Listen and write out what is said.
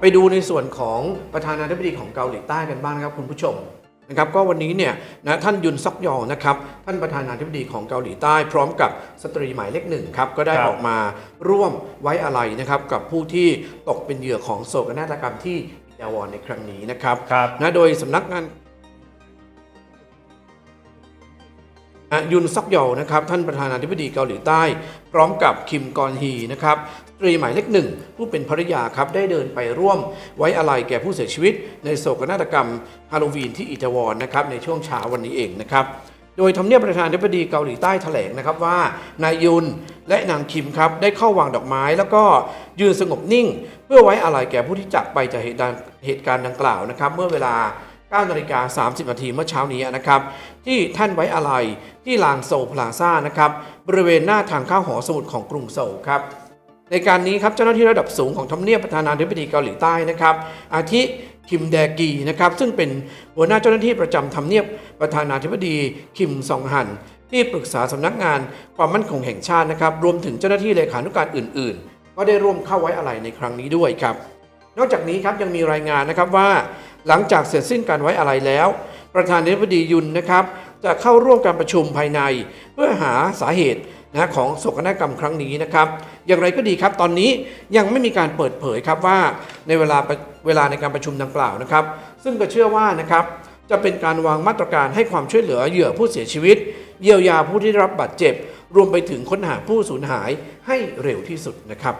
ไปดูในส่วนของประธานาธิบดีของเกาหลีใต้กันบ้างนะครับคุณผู้ชมนะครับก็วันนี้เนี่ยนะท่านยุนซอกยองนะครับท่านประธานาธิบดีของเกาหลีใต้ พร้อมกับสตรีหมายเลขหนึ่งครับก็ได้ครับออกมาร่วมไว้อาลัยนะครับกับผู้ที่ตกเป็นเหยื่อของโศกนาฏกรรมที่อิตาลีในครั้งนี้นะครับครับนะโดยสำนักงาน ยุนซอกยอนะครับท่านประธานาธิบดีเกาหลีใต้ พร้อมกับคิมกอนฮีนะครับสตรีหมายเลขหนึ่งผู้เป็นภรรยาครับได้เดินไปร่วม ไว้อาลัยแก่ผู้เสียชีวิต ในโศกนาฏกรรมฮาโลวีนที่อิตาลีนนะครับในช่วงเช้าวันนี้เองนะครับโดยทำเนียบประธานาธิบดีเกาหลีใต้แถลงนะครับว่านายยุนและนางคิมครับได้เข้าวางดอกไม้ แล้วก็ยืนสงบนิ่ง เพื่อไว้อาลัยแก่ผู้ที่จากไปจากเหตุการณ์ดังกล่าวนะครับ เมื่อเวลา 9นาฬิกา30นาทีเมื่อเช้านี้นะครับ ที่ท่านไว้อาลัยที่ลานโซพลาซ่านะครับบริเวณหน้าทางเข้าหอสมุดของกรุงโซลครับในการนี้ครับเจ้าหน้าที่ระดับสูงของทำเนียบประธานาธิบดีเกาหลีใต้นะครับ อาทิคิมแดกีนะครับซึ่งเป็นหัวหน้าเจ้าหน้าที่ประจำทำเนียบประธานาธิบดีคิมซองฮัน ที่ปรึกษาสำนักงานความมั่นคงแห่งชาตินะครับ รวมถึงเจ้าหน้าที่เลขานุการอื่น ๆ ก็ได้ร่วมเข้าไว้อะไรในครั้งนี้ด้วยครับ นอกจากนี้ครับยังมีรายงานนะครับว่า หลังจากเสร็จสิ้นการไว้อะไรแล้ว ประธานาธิบดียุนนะครับ จะเข้าร่วมการประชุมภายใน เพื่อหาสาเหตุนะของโศกนาฏกรรมครั้งนี้นะครับ อย่างไรก็ดีครับ ตอนนี้ยังไม่มีการเปิดเผยครับว่าในเวลาเวลาในการประชุมดังกล่าวนะครับ ซึ่งก็เชื่อว่านะครับจะเป็นการวางมาตรการให้ความช่วยเหลือเหยื่อผู้เสียชีวิต เยียวยาผู้ที่ได้รับบาดเจ็บ รวมไปถึงค้นหาผู้สูญหายให้เร็วที่สุดนะครับ